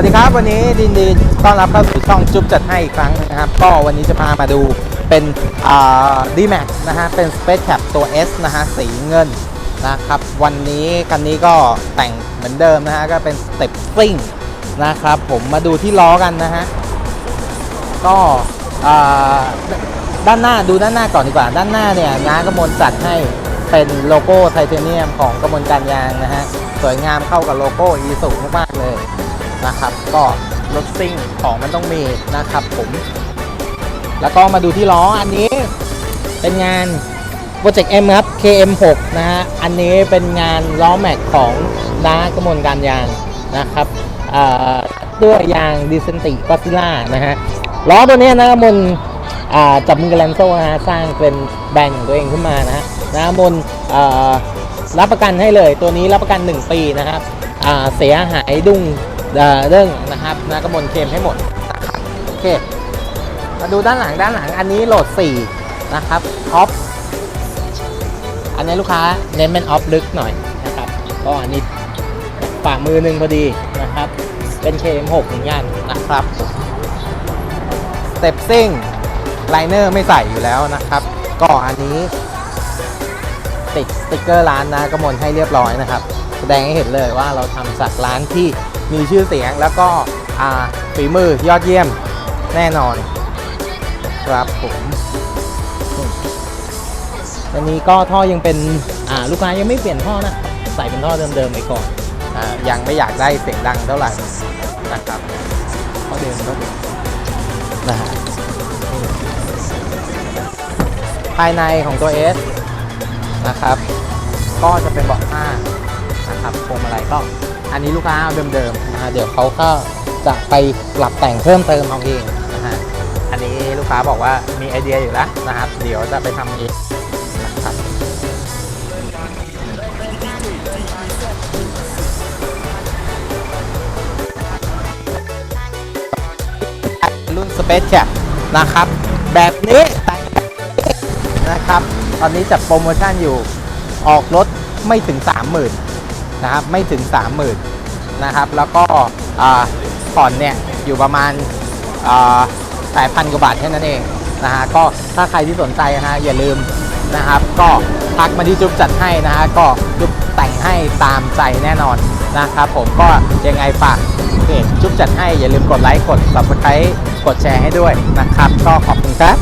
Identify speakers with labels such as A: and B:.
A: สดีครับวันนี้ดินดีต้อนรับเข้าสู่ช่องจุ๊บจัดให้อีกครั้งนะครับ ก็วันนี้จะพามาดูเป็นดีแม็กนะฮะเป็น Space Cap ตัว S นะฮะสีเงินนะครับ วันนี้คันนี้ก็แต่งเหมือนเดิมนะฮะก็เป็นสเต็ปซิ่งนะครับ ผมมาดูที่ล้อกันนะฮะก็ด้านหน้าดูด้านหน้าก่อนดีกว่า ด้านหน้าเนี่ยน้ากระมวลจัดให้เป็นโลโก้ไทเทเนียมของกระมวลการยางนะฮะสวยงามเข้ากับโลโก้อีสุมากๆเลย นะครับ ก็รถซิ่งของมันต้องมีนะครับผม แล้วก็มาดูที่ล้ออันนี้เป็นงาน Project M ครับ KM6 นะฮะ อันนี้เป็นงานล้อแม็กของน้ากมลการยางนะครับอ่าด้วยยางดิเซนติก็ซิล่านะฮะ ล้อตัวนี้น้ากระมลจับมือกับแลนโซ่นะฮะสร้างเป็นแบรนด์ของตัวเองขึ้นมานะฮะน้ากระมลรับประกันให้เลยตัวนี้รับประกัน 1 ปีนะครับเสียหายดุ้ง เอ่อเรื่องนะครับน้ากระมวลเคลมให้หมดโอเคมาดูด้านหลังด้านหลังอันนี้โหลด 4 นะครับออฟอันนี้ลูกค้าเน้นเป็นออฟลึกหน่อยนะครับก็อันนี้ฝ่ามือหนึ่งพอดีนะครับ เป็น KM6 เหมือนกันนะครับสเต็ปซิ่งไลเนอร์ไม่ใส่อยู่แล้วนะครับ ก็อันนี้ ติดสติกเกอร์ร้านนะกระมวลให้เรียบร้อยนะครับ แสดงให้เห็นเลยว่าเราทำจากร้านที่ มีชื่อเสียงแล้วก็อาฝีมือยอดเยี่ยมแน่นอน ครับผมอันนี้ก็ท่อยังเป็นอาลูกค้ายังไม่เปลี่ยนท่อนะ ใส่เป็นท่อเดิมๆไปก่อนอายังไม่อยากได้เสียงดังเท่าไหร่นะครับท่อเดิมก็เดิมนะฮะภายในของตัว S นะครับ ก็จะเป็นเบาะผ้านะครับพวงมาลัยก็ อันนี้ลูกค้าเอาเดิมๆนะฮะเดี๋ยวเขาก็จะไปปรับแต่งเพิ่มเติมเอาเองนะฮะอันนี้ลูกค้าบอกว่ามีไอเดียอยู่แล้วนะครับ เดี๋ยวจะไปทำเองนะครับรุ่น Space Cap นะครับแบบนี้แต่งแบบนี้นะครับ ตอนนี้จัดโปรโมชั่นอยู่ออกรถไม่ถึง 30,000 นะครับไม่ถึง 30,000นะครับแล้วก็อ่าผ่อนเนี่ยอยู่ประมาณอ่าแปดพันกว่าบาทแค่นั้นเองนะฮะก็ถ้าใครที่สนใจนะฮะอย่าลืมนะครับ ก็ทักมาที่จุ๊บจัดให้นะฮะก็จุ๊บแต่งให้ตามใจแน่นอนนะครับผมก็ยังไงฝากเพจจุ๊บจัดให้อย่าลืมกดไลค์กด subscribe กดแชร์ให้ด้วยนะครับ ก็ขอบคุณครับ